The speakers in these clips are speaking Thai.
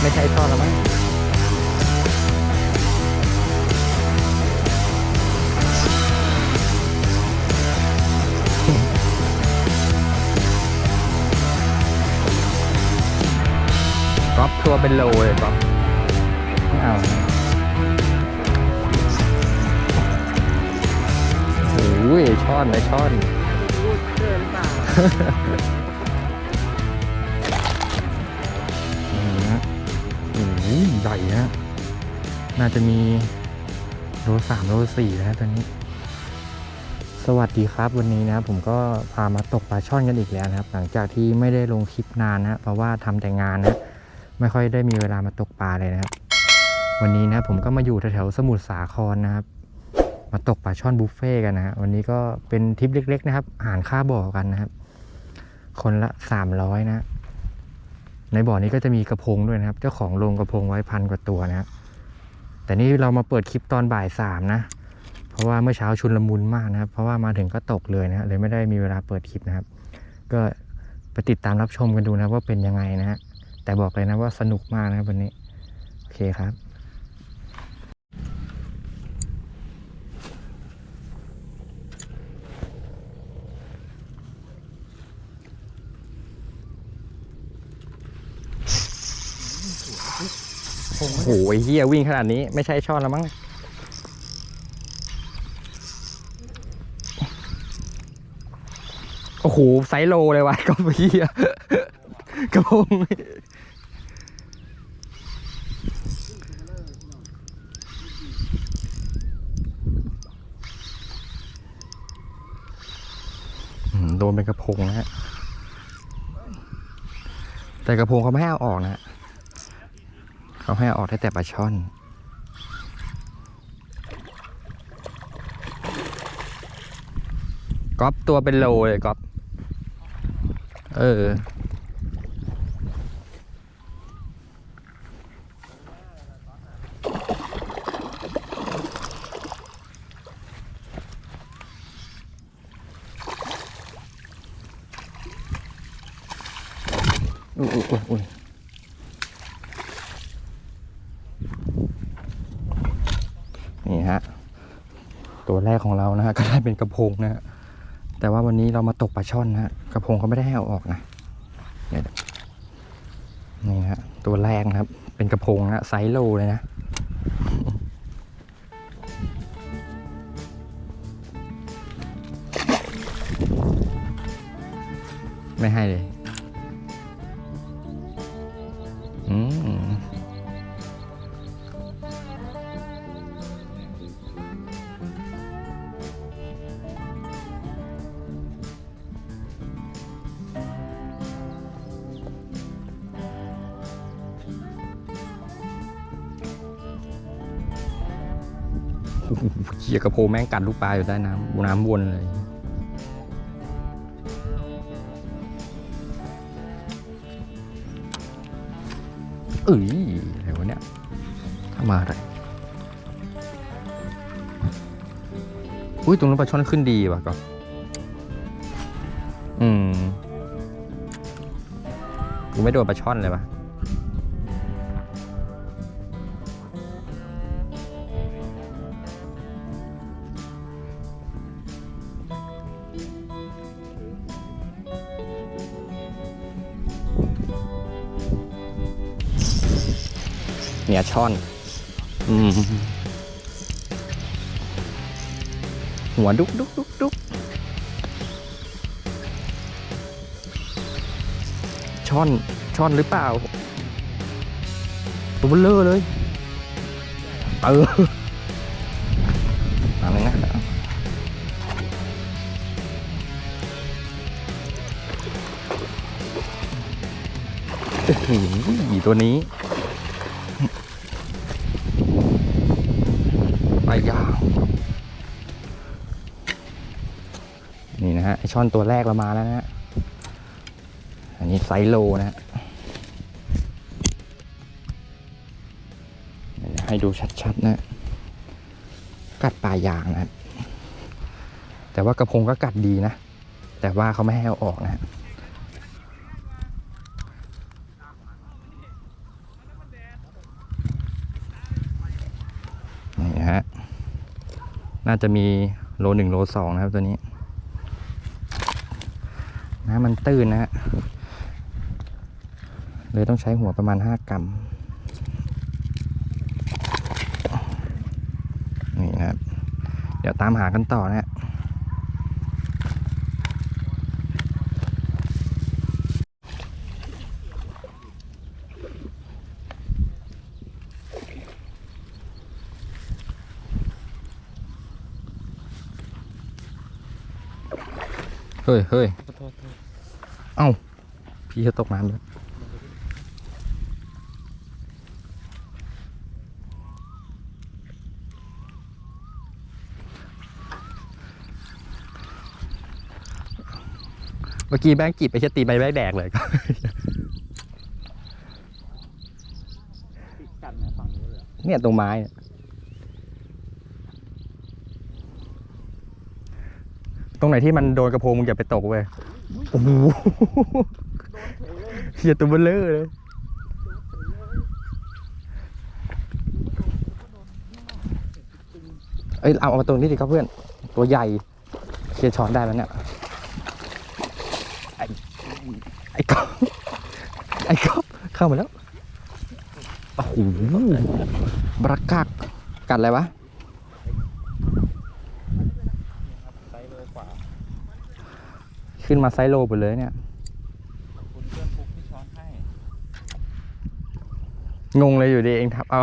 ไม่ใช่ท่อแล้วมั้งก๊อปทัวร์เป็นโลเลยก๊อปไม่เอาโอ้ยช่อนเลยช่อนรูดเกินเปล่า ใหญ่นะน่าจะมีโลสามโลสี่นะตอนนี้ สวัสดีครับวันนี้นะผมก็พามาตกปลาช่อนกันอีกแล้วนะครับ หลังจากที่ไม่ได้ลงคลิปนานนะเพราะว่าทำแต่งานนะไม่ค่อยได้มีเวลามาตกปลาเลยนะครับ วันนี้นะผมก็มาอยู่แถวๆสมุทรสาครนะครับ มาตกปลาช่อนบุฟเฟ่กันนะฮะวันนี้ก็เป็นทริปเล็ก ๆ นะครับอาหารค่าบ่อกันนะครับ คนละสามร้อยนะ ในบ่อนี้ก็จะมีกระพงด้วยนะครับ เจ้าของลงกระพงไว้พันกว่าตัวนะครับแต่นี่เรามาเปิดคลิปตอนบ่ายสามนะ เพราะว่าเมื่อเช้าชุนลมุนมากนะครับ เพราะว่ามาถึงก็ตกเลยนะฮะเลยไม่ได้มีเวลาเปิดคลิปนะครับ ก็ไปติดตามรับชมกันดูนะว่าเป็นยังไงนะฮะแต่บอกเลยนะว่าสนุกมากนะครับวันนี้ โอเคครับ โอ้โหไอ้เฮียวิ่งขนาดนี้ไม่ใช่ช่อนแล้วมั้งโอ้โหไซโลเลยวะก็เฮียกระพงโดนเป็นกระพงนะฮะแต่กระพงเขาไม่ให้เอาออกนะฮะ เขาให้ออกได้แต่ปลาช่อน ก๊อปตัวเป็นโลเลยก๊อป เออยอุ้ยอุ้ย นี่ฮะ ตัวแรกของ เรานะฮะก็ได้เป็นกระพงนะฮะแต่ว่าวันนี้เรามาตกปลาช่อนนะฮะกระพงเขาไม่ได้ให้เอาออกนะนี่ฮะตัวแรกนะครับ เป็นกระพงนะไซโลเลยนะ เขี่ยกระโพงแม่งกัดลูกปลาอยู่ใต้น้ำน้ำวนเลย เอ้ยอะไรวะเนี่ยทำมาอะไรอุ้ยตรงนู้นปลาช่อนขึ้นดีว่ะก็อืมกูไม่โดนปลาช่อนเลยวะ เนี่ยช่อน อืม หัวดุกดุกดุกดุกช่อน ช่อนหรือเปล่าตัวเบลเลอร์เลย เออมาเลยนะอ้โหตัวนี้ ช่อนตัวแรกเรามาแล้วนะฮะ อันนี้ไซโลนะฮะ ให้ดูชัดๆนะฮะกัดปลายางนะแต่ว่ากระพงก็กัดดีนะ แต่ว่าเขาไม่ให้เอาออกนะฮะน่าจะมีโลหนึ่งโลสองนะครับตัวนี้ น้มันตื้นนะฮะเลยต้องใช้หัวประมาณ 5 กรัมนี่นะครับ เดี๋ยวตามหากันต่อนะฮะเฮ้ยเฮ้ย เอ้า พี่จะตกน้ำแล้วเมื่อกี้แบงค์กีบไปเชดตีใบแบงแดกเลยกันนะฝั่งนู้นเนี่ยตรงไม้ตรงไหนที่มันโดนกระโปรงมึงอย่าไปตกเว้ย โอ้โหเฮียตัวเบลเลอร์เลยเอ้ยเอาเอามาตรงนี้ดิครับเพื่อน ตัวใหญ่เคลียร์ช้อนได้แล้วเนี่ยไอ้ไอ้ก๊อฟไอ้ก๊อฟเข้ามาแล้วโอ้โหบรากักกัดอะไรวะ ไซส์โลกว่า ขึ้นมาไซส์โลไปเลยเนี่ยขอบคุณเพื่อนฟุกที่ช้อนให้งงเลยอยู่ดีเองทับเอา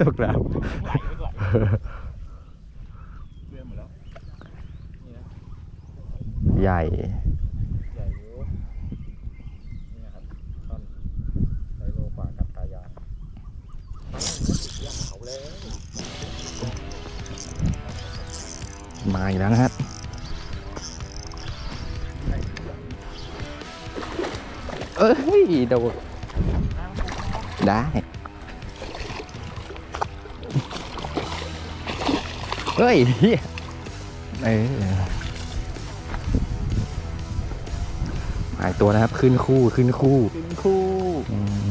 ตกแล้วไหลไม่ไหลเพื่อนหมดแล้วนี่นะใหญ่ใหญ่อยู่นี่นะครับต้นไซส์โลกว่ากับตายางย่างเขาแล้วมาอีกแล้วนะฮะ เอ้ยโดดได้ เฮ้ยเหี้ยเออหายตัวนะครับ ขึ้นคู่ขึ้นคู่ ขึ้นคู่อืม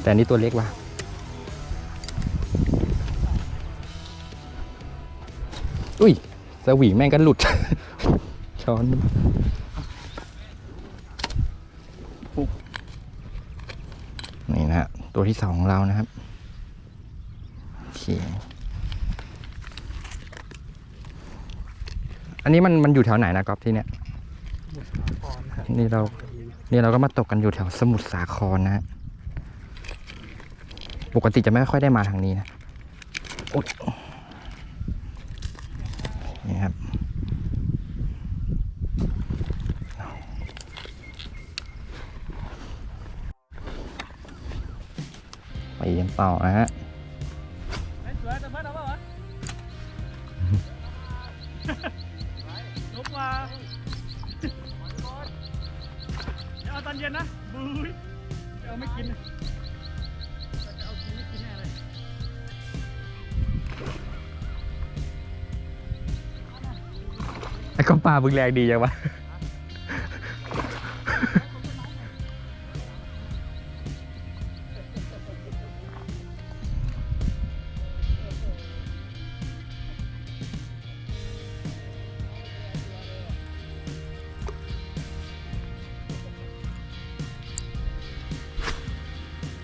แต่อันนี้ตัวเล็กว่ะ อุ้ยสวีแม่งก็หลุด ช้อนนี่นะฮะ ตัว ที่สองของเรานะครับโอเคอันนี้มันมันอยู่แถวไหนนะก๊อฟที่เนี้ยนี่เรานี่เราก็มาตกกันอยู่แถวสมุทรสาครนะฮะปกติจะไม่ค่อยได้มาทางนี้นะโอ๊ยนี่ครับ ไปยังต่อนะฮะไอ้สวยแต่เอนเอาเปล่าวะลุกมาเดี๋ยวเอาตอนเย็นนะบุ้ยเดี๋ยวเอาไม่กินจะเอากินไม่กินแน่เลยไอ้ก็ปลาบึงแรงดีจังวะ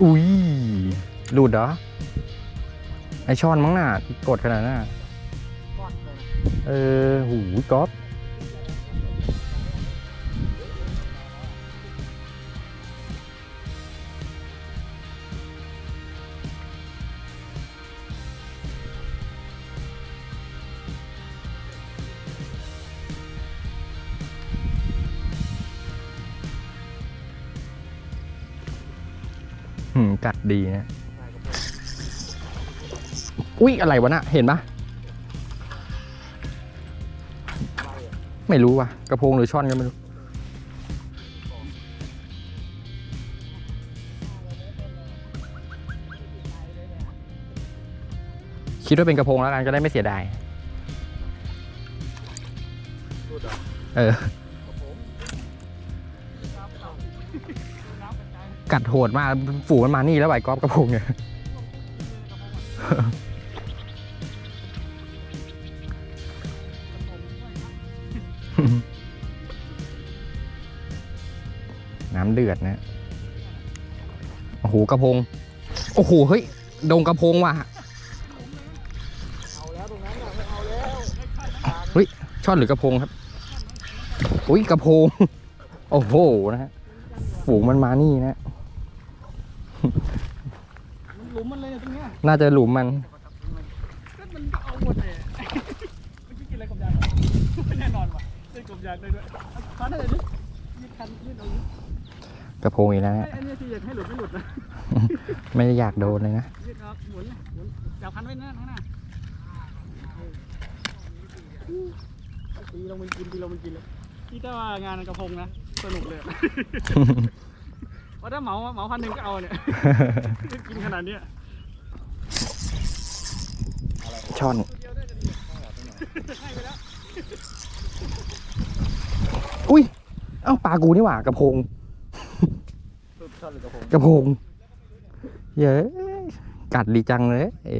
อุ้ยหลุดเหรอ ไอช่อนมั้งน่ะกดขนาดน่ะก้อนเลยเออ หูก๊อฟ ดีนะอุ๊ยอะไรวะน่ะเห็นปะไม่รู้ว่ะกระพงหรือช่อนก็ไม่รู้คิดว่าเป็นกระพงแล้วกันจะได้ไม่เสียดาย เออ กัดโหดมาก ฝูมันมานี่แล้วใบก๊อล์ฟกระพงเนี่ยน้ำเดือดนะ โอ้โหกระพง โอ้โห เฮ้ย ดงกระพงว่ะเฮ้ยช่อนหรือกระพงครับ อุ้ยกระพง โอ้โหนะฮะฝูงมันมานี่นะ หลุมมันเลยเนี่ยตรงเนี้ยน่าจะหลุมมันก็มันก็เอาหมดเลยเมื่อกี้กินอะไรกบยางวะไม่แน่นอนว่ะได้กบยางได้ด้วยฟันอะไรดิยืดคันยืดเอาอยู่กระพงอีกแล้วไอ้นะไอ้เนี่ยที่อยากให้หลุดไม่หลุดนะไม่ได้อยากโดนเลยนะยืดเอาหมุนหมุนจับคันไว้นั่นข้างหน้าตีลงมันกินตีลงมันกินเลยที่ถ้าว่างานกระพงนะสนุกเลย ว่าถ้าเหมาเหมาพันหนึ่งก็เอาเนี่ยกินขนาดเนี้ยช่อนให้ไปแล้วอุ้ย เอ้าปลากูนี่หว่ากระพงสุดชอบหรือกระพงกระพงเย้กัดดีจังเลยเอ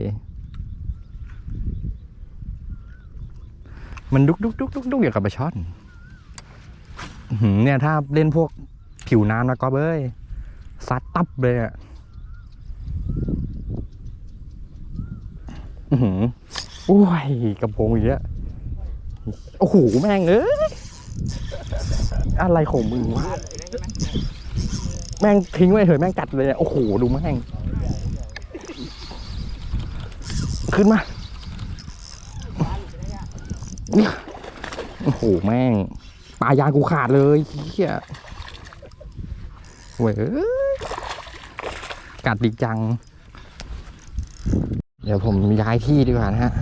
มันดุกดุกดุกดุกดุกอย่างกับปลาช่อนอื้อหือเนี่ยถ้าเล่นพวกผิวน้ำนะก็เบ้ย ซัดตับเลยอะอื้อหือโอ้ยกระพงอีกแล้วโอ้โห แม่งเอ้ย อะไรของมึงวะแม่งทิ้งไว้เถอะแม่งกัดเลยอะโอ้โห ดูแม่ง ขึ้นมาเนี่ยโอ้โห แม่ง ปลายางกูขาดเลยเฮียเว้ย กัดดีจัง เดี๋ยวผมย้ายที่ดีกว่านะฮะ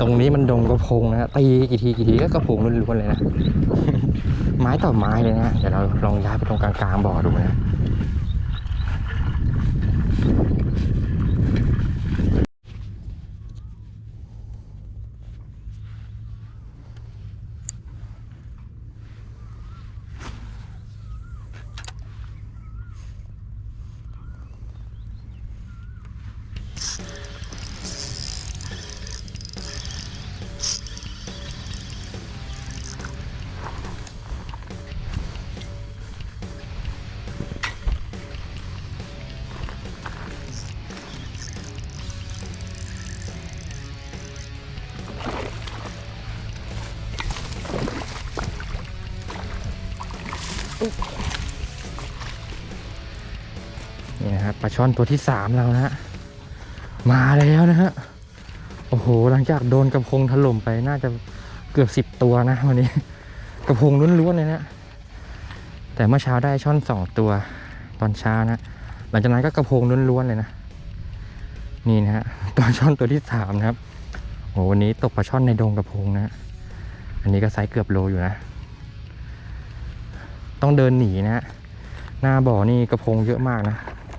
ตรงนี้มันดงกระพงนะฮะตีกี่ทีกี่ทีก็กระพงล้วนๆเลยนะ ไม้ต่อไม้เลยนะเดี๋ยวเราลองย้ายไปตรงกลางๆบ่อดูนะ นี่นะครับปลาช่อนตัวที่สามแล้วนะฮะมาแล้วนะฮะโอ้โหหลังจากโดนกระพงถล่มไปน่าจะเกือบสิบตัวนะวันนี้ กระพงล้วนๆเลยนะแต่เมื่อเช้าได้ช่อนสองตัวตอนเช้านะหลังจากนั้นก็กระพงล้วนๆเลยนะ นี่นะฮะตัวช่อนตัวที่สามนะครับโอ้วันนี้ตกปลาช่อนในดงกระพงนะฮะอันนี้ก็ไซส์เกือบโลอยู่นะ ต้องเดินหนีนะฮะหน้าบ่อนี่กระพงเยอะมากนะ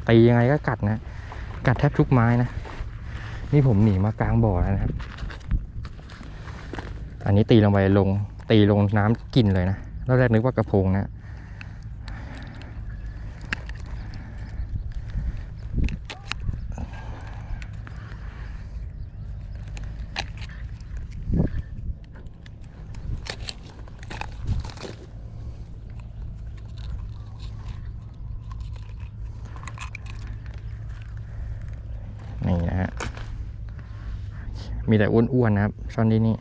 ตียังไงก็กัดนะ กัดแทบทุกไม้นะ นี่ผมหนีมากลางบ่อแล้วนะครับ อันนี้ตีลงไปลง ตีลงน้ำกินเลยนะ แล้วแรกนึกว่ากระพงนะ นี่นะฮะ มีแต่อ้วนๆนะครับช่อนที่นี่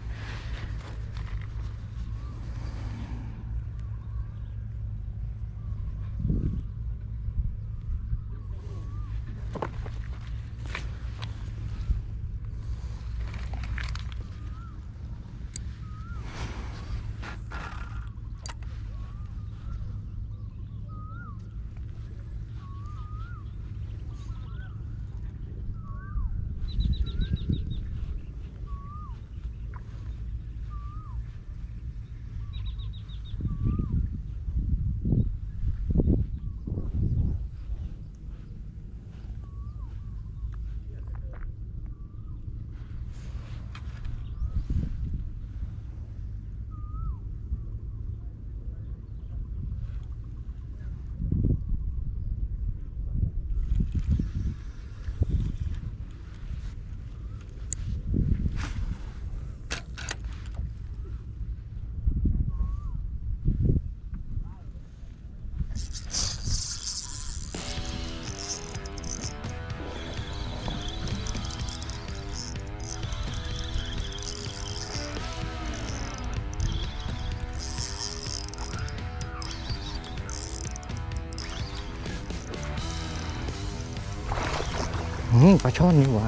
ปลาช่อนนี่หว่า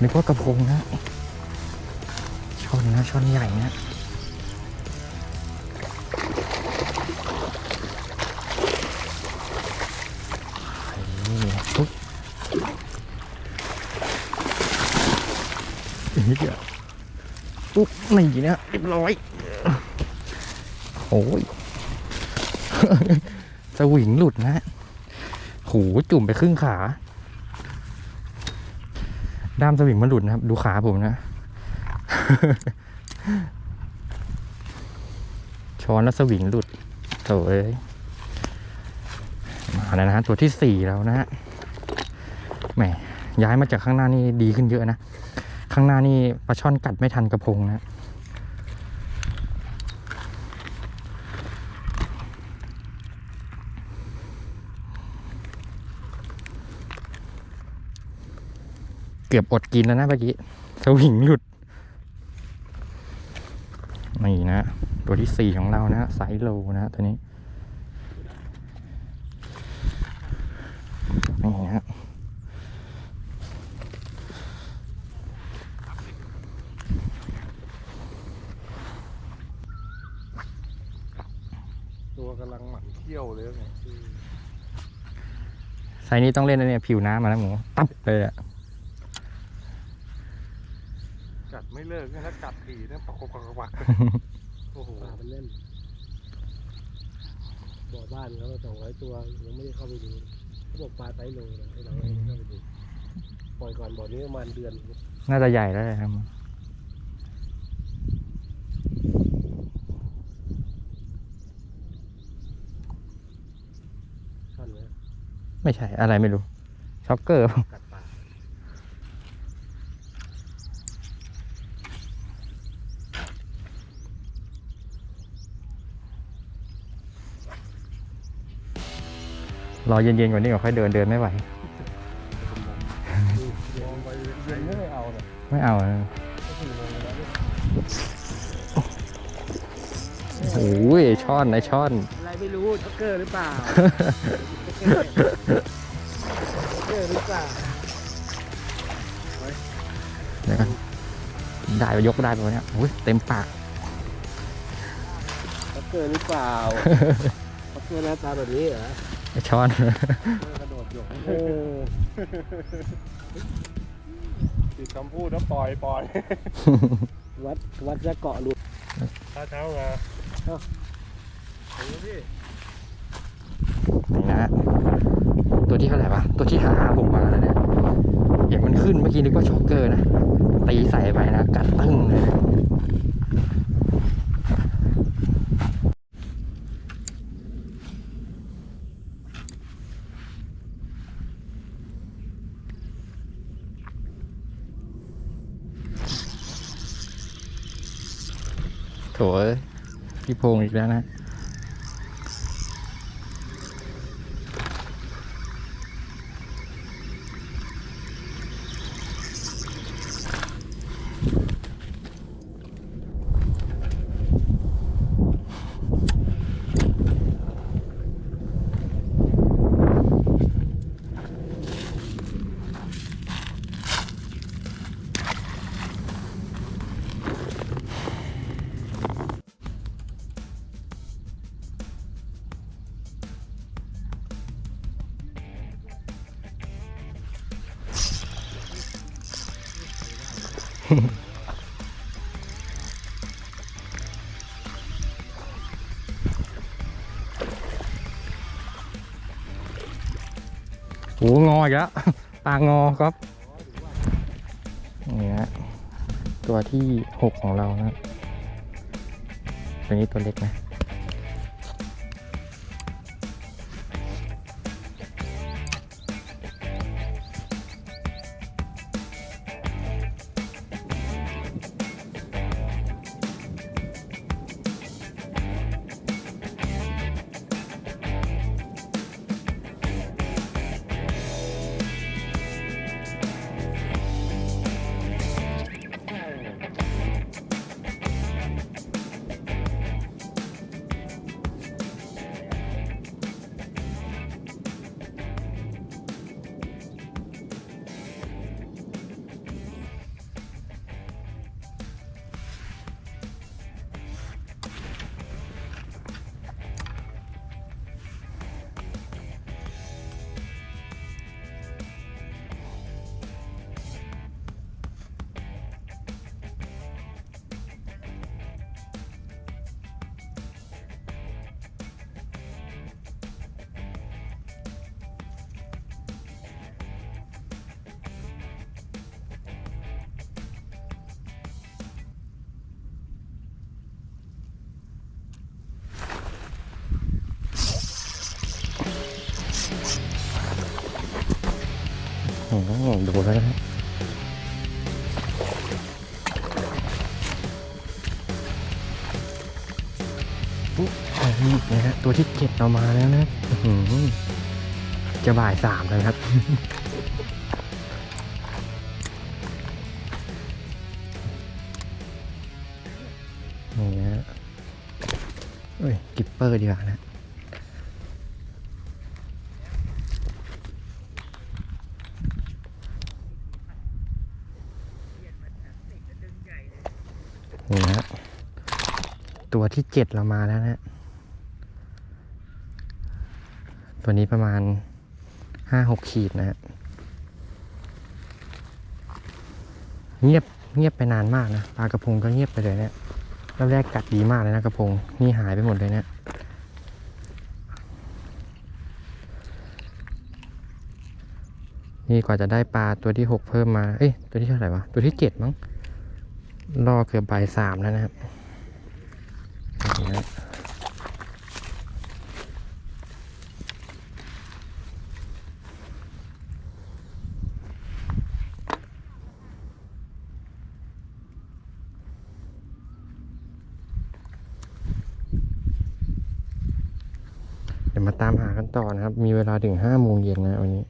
นึกว่ากระพงนะ ช่อนนะช่อนใหญ่นะนี่ปุ๊บอีกนิดเดียวปุ๊บนี่นะเรียบร้อยโอ้ยสวิงหลุดนะโหจุ่มไปครึ่งขา ด้ามสวิงมันหลุดนะครับ ดูขาผมนะ ช้อนแล้วสวิงหลุดโถ่เอ้ยมาแล้วนะฮะตัวที่สี่แล้วนะฮะแหมย้ายมาจากข้างหน้านี่ดีขึ้นเยอะนะ ข้างหน้านี่ปลาช่อนกัดไม่ทันกระพงนะ เกือบอดกินแล้วนะเมื่อกี้สวิงหลุด นี่นะ ตัวที่สี่ของเรานะไซโลนะตัวนี้ นี่ฮะตัวกำลังหมั่นเที่ยวเลยไงไซนี้ต้องเล่นนะเนี่ยผิวน้ำมาแล้วหมูตับเลยอะ กัด ไม่เลิกนะถ้ากัดทีนะปักปักปักปักโอ้โหปลามันเล่นบ่อบ้านเขาสองร้อยตัวยังไม่ได้เข้าไปดูเขาบอกปลาไซโลนะให้เราให้เข้าไปดูปล่อยก่อนบ่อนี้ประมาณเดือนน่าจะใหญ่แล้วแหละครับท่อนนะไม่ใช่อะไรไม่รู้ช็อกเกอร์ กัด รอเย็นๆกว่านี้ก่อนค่อยเดินเดินไม่ไหวมองไปเย็นไม่เอาเลยไม่เอานะก็คือมองแล้วโอ้ยช่อนไอช่อน อะไรไม่รู้ช็อกเกอร์หรือเปล่าช็อกเกอร์หรือเปล่าเดี๋ยวกันได้ไปยกได้ไปวะเนี่ยโอ้ยเต็มปากช็อกเกอร์หรือเปล่าช็อกเกอร์หน้าตาแบบนี้เหรอ ไอช่อน กระโดดหยกโอ้ติดคำพูดแล้วปล่อยปล่อยวัดวัดจะเกาะหลุดท้าเท้ามาเอ้าโอ้พี่นี่นะ ตัวที่เท่าไหร่วะตัวที่ห้าผมมาแล้วเนี่ยเห็นมันขึ้นเมื่อกี้นึกว่าช็อกเกอร์นะ ตีใส่ไปนะ กัดตึ้งเลย ถเอ้ยพี่พงศ์อีกแล้วนะ โหงออีกแล้วปลางอครับนี่ฮะตัวที่หกของเรานะตัวนี้ตัวเล็กนะ ดูแล้วนะอุ๊ยอันนี้นะฮะตัวที่เจ็ดเรามาแล้วนะจะบ่ายสามแล้วครับนี่ฮะเอ้ยกิปเปอร์ดีกว่านะ นี่ฮะตัวที่ เจ็ดเรามาแล้วนะ ตัวนี้ประมาณห้าหกขีดนะฮะเงียบเงียบไปนานมากนะปลากระพงก็เงียบไปเลยเนี่ยรอบแรกกัดดีมากเลยนะกระพงนี่หายไปหมดเลยเนี่ยนี่กว่าจะได้ปลาตัวที่หกเพิ่มมา เอ้ยตัวที่เท่าไหร่วะ ตัวที่เจ็ดมั้ง รอเกือบบ่ายสามแล้วนะครับ นี่นะเดี๋ยวมาตามหากันต่อนะครับ มีเวลาถึงห้าโมงเย็นนะวันนี้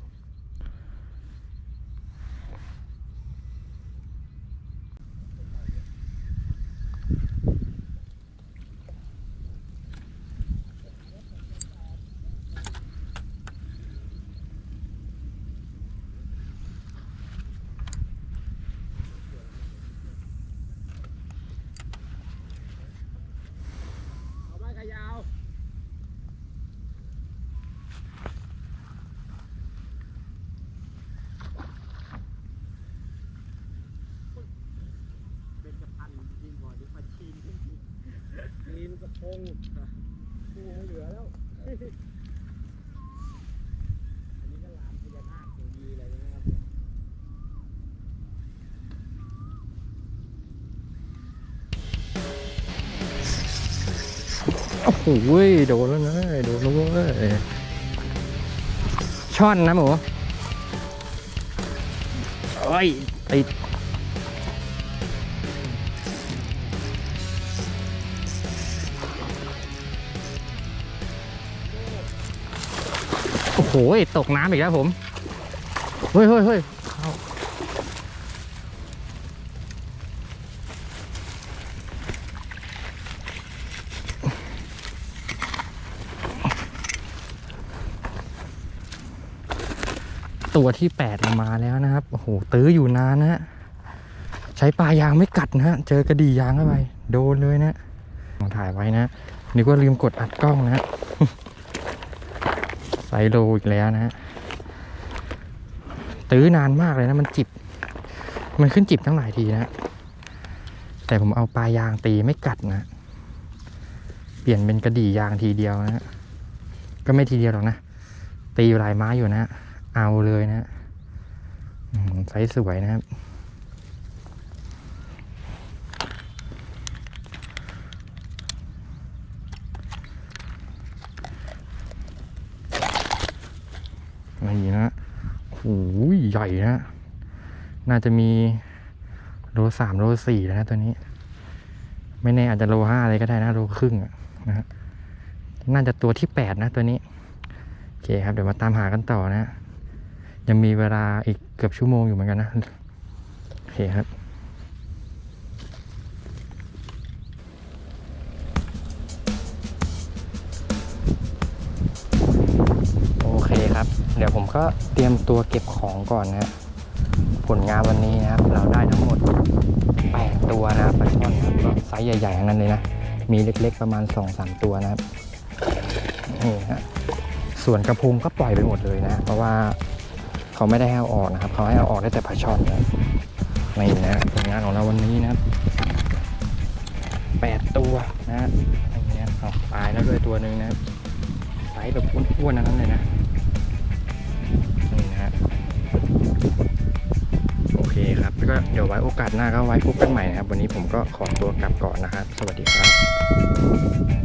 เอาไม้ขยาว เป็นกระพันยิงบ่อยหรือปลาชีน มีนกระพงปูไม่เหลือแล้ว อันนี้ก็ลามพญานาคตัวดีอะไรนะครับโอ้โหเว้ยโดนแล้วนะโดนแล้วเว้ยช่อนนะหมูโอ้ยติด โอ้โหตกน้ำอีกแล้วผม เฮ้ยเฮ้ยเฮ้ยตัวที่แปดมาแล้วนะครับ โอ้โห ตื้ออยู่นานนะฮะ ใช้ปลายางไม่กัดนะฮะ เจอกระดี่ยางเข้าไป โดนเลยนะถ่ายไว้นะนึกว่าลืมกดอัดกล้องนะฮะ ไซโลอีกแล้วนะฮะตื้อนานมากเลยนะ มันจิบ มันขึ้นจิบทั้งหลายทีนะ แต่ผมเอาปลายางตีไม่กัดนะ เปลี่ยนเป็นกระดี่ยางทีเดียวนะก็ไม่ทีเดียวหรอกนะ ตีลายไม้อยู่นะ เอาเลยนะไซส์สวยนะครับ นี่นะโอ้โห ใหญ่นะน่าจะมีโลสามโลสี่แล้วนะตัวนี้ ไม่แน่อาจจะโลห้าอะไรก็ได้นะโลครึ่งนะฮะ น่าจะตัวที่แปดนะตัวนี้ โอเคครับเดี๋ยวมาตามหากันต่อนะ ยังมีเวลาอีกเกือบชั่วโมงอยู่เหมือนกันนะ โอเคครับ ยวผมก็เตรียมตัวเก็บของก่อนนะผลงานวันนี้นะครับ เราได้ทั้งหมด 8 ตัวนะครับปลาช่อนนะครับก็ไซส์ใหญ่ๆทั้งนั้นเลยนะ มีเล็กๆประมาณ 2-3 ตัวนะครับนี่ฮะส่วนกระพุงก็ปล่อยไปหมดเลยนะ เพราะว่าเขาไม่ได้ให้เอาออกนะครับเขาให้เอาออกได้แต่ปลาช่อนนะนี่นะผลงานของเราวันนี้นะแปดตัวนะฮะอย่างเงี้ยเอาตายแล้วด้วยตัวหนึ่งนะไซส์แบบอ้วนๆนั้นเลยนะ ครับแล้วก็เดี๋ยวไว้โอกาสหน้าก็ไว้พบกันใหม่นะครับ วันนี้ผมก็ขอตัวกลับก่อนนะครับ สวัสดีครับ